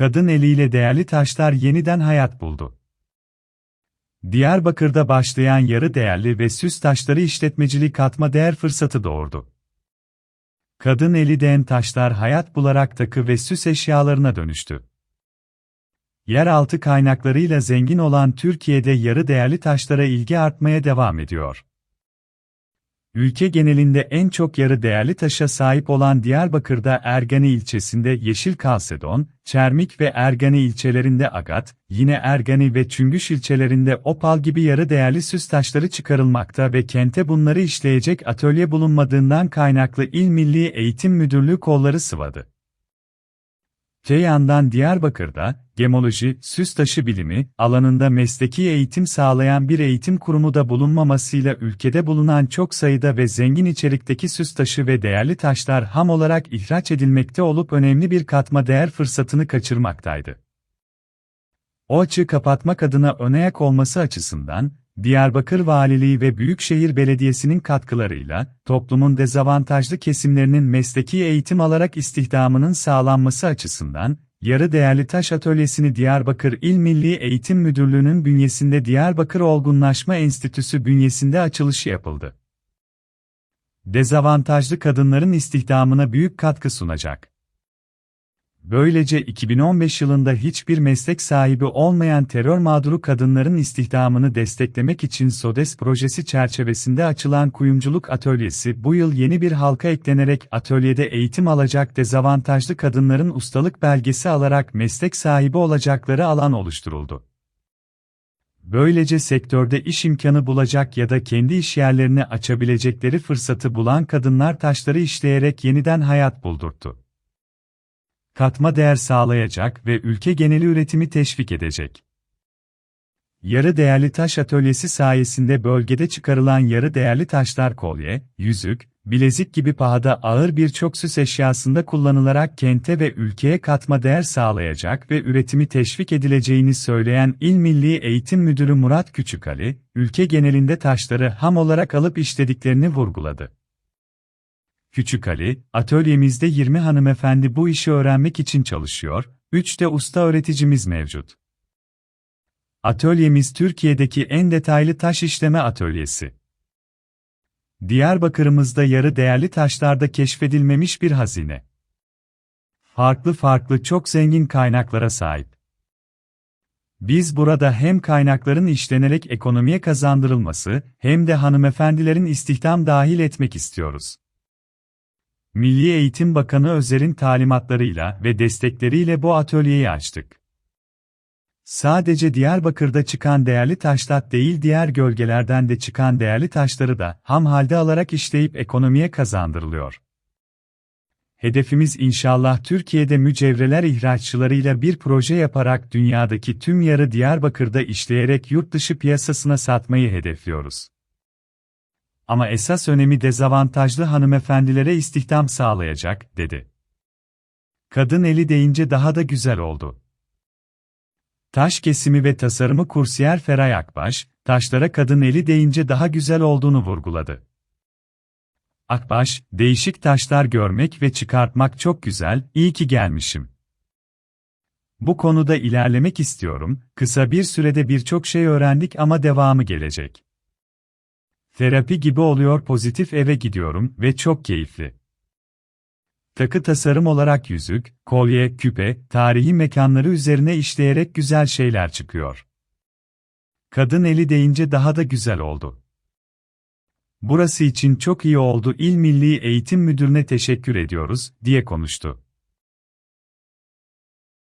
Kadın eliyle değerli taşlar yeniden hayat buldu. Diyarbakır'da başlayan yarı değerli ve süs taşları işletmeciliği katma değer fırsatı doğurdu. Kadın eli değen taşlar hayat bularak takı ve süs eşyalarına dönüştü. Yeraltı kaynaklarıyla zengin olan Türkiye'de yarı değerli taşlara ilgi artmaya devam ediyor. Ülke genelinde en çok yarı değerli taşa sahip olan Diyarbakır'da Ergani ilçesinde Yeşil Kalsedon, Çermik ve Ergani ilçelerinde Agat, yine Ergani ve Çüngüş ilçelerinde Opal gibi yarı değerli süs taşları çıkarılmakta ve kente bunları işleyecek atölye bulunmadığından kaynaklı İl Milli Eğitim Müdürlüğü kolları sıvadı. Te yandan Diyarbakır'da, gemoloji, süs taşı bilimi, alanında mesleki eğitim sağlayan bir eğitim kurumu da bulunmamasıyla ülkede bulunan çok sayıda ve zengin içerikteki süs taşı ve değerli taşlar ham olarak ihraç edilmekte olup önemli bir katma değer fırsatını kaçırmaktaydı. O açığı kapatmak adına önayak olması açısından, Diyarbakır Valiliği ve Büyükşehir Belediyesi'nin katkılarıyla, toplumun dezavantajlı kesimlerinin mesleki eğitim alarak istihdamının sağlanması açısından, yarı değerli taş atölyesini Diyarbakır İl Milli Eğitim Müdürlüğü'nün bünyesinde Diyarbakır Olgunlaşma Enstitüsü bünyesinde açılışı yapıldı. Dezavantajlı kadınların istihdamına büyük katkı sunacak. Böylece 2015 yılında hiçbir meslek sahibi olmayan terör mağduru kadınların istihdamını desteklemek için SODES projesi çerçevesinde açılan kuyumculuk atölyesi bu yıl yeni bir halka eklenerek atölyede eğitim alacak dezavantajlı kadınların ustalık belgesi alarak meslek sahibi olacakları alan oluşturuldu. Böylece sektörde iş imkanı bulacak ya da kendi iş yerlerini açabilecekleri fırsatı bulan kadınlar taşları işleyerek yeniden hayat buldurttu katma değer sağlayacak ve ülke geneli üretimi teşvik edecek. Yarı değerli taş atölyesi sayesinde bölgede çıkarılan yarı değerli taşlar kolye, yüzük, bilezik gibi pahada ağır birçok süs eşyasında kullanılarak kente ve ülkeye katma değer sağlayacak ve üretimi teşvik edileceğini söyleyen İl Milli Eğitim Müdürü Murat Küçükali, ülke genelinde taşları ham olarak alıp işlediklerini vurguladı. Küçük Ali, atölyemizde 20 hanımefendi bu işi öğrenmek için çalışıyor, 3 de usta öğreticimiz mevcut. Atölyemiz Türkiye'deki en detaylı taş işleme atölyesi. Diyarbakır'ımızda yarı değerli taşlarda keşfedilmemiş bir hazine. Farklı farklı çok zengin kaynaklara sahip. Biz burada hem kaynakların işlenerek ekonomiye kazandırılması, hem de hanımefendilerin istihdam dahil etmek istiyoruz. Milli Eğitim Bakanı Özer'in talimatlarıyla ve destekleriyle bu atölyeyi açtık. Sadece Diyarbakır'da çıkan değerli taşlar değil diğer gölgelerden de çıkan değerli taşları da ham halde alarak işleyip ekonomiye kazandırılıyor. Hedefimiz inşallah Türkiye'de mücevreler ihraççılarıyla bir proje yaparak dünyadaki tüm yarı Diyarbakır'da işleyerek yurt dışı piyasasına satmayı hedefliyoruz. Ama esas önemi dezavantajlı hanımefendilere istihdam sağlayacak, dedi. Kadın eli deyince daha da güzel oldu. Taş kesimi ve tasarımı kursiyer Feray Akbaş, taşlara kadın eli deyince daha güzel olduğunu vurguladı. Akbaş, değişik taşlar görmek ve çıkartmak çok güzel, iyi ki gelmişim. Bu konuda ilerlemek istiyorum, kısa bir sürede birçok şey öğrendik ama devamı gelecek. Terapi gibi oluyor pozitif eve gidiyorum ve çok keyifli. Takı tasarım olarak yüzük, kolye, küpe, tarihi mekanları üzerine işleyerek güzel şeyler çıkıyor. Kadın eli deyince daha da güzel oldu. Burası için çok iyi oldu İl Milli Eğitim Müdürüne teşekkür ediyoruz, diye konuştu.